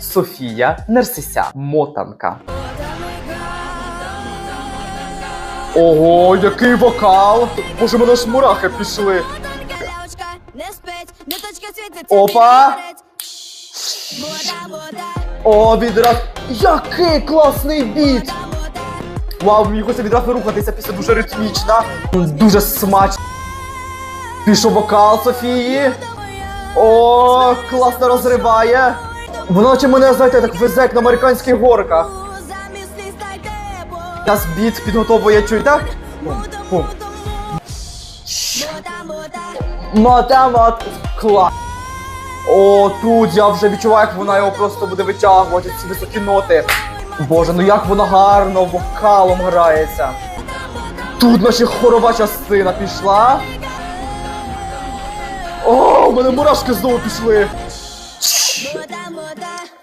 Софія Нерсися, мотанка. Ого, який вокал! Боже, мене ж мурахи пішли. Опа! О, відразу. Який класний біт! Вау, мені хочеться відразу рухатися після дуже ритмічна. Дуже смачно. Пішов вокал Софії. О, класно розриває. Воно наче мене, знаєте, так везе як на американських горках. Зараз біт підготовує, пум. Мота, мот. Клас. О, тут я вже відчуваю, як вона його просто буде витягувати, ці високі ноти. Боже, ну як вона гарно вокалом грається. Тут наче хорова частина пішла. О, у мене мурашки знову пішли. 么哒么哒。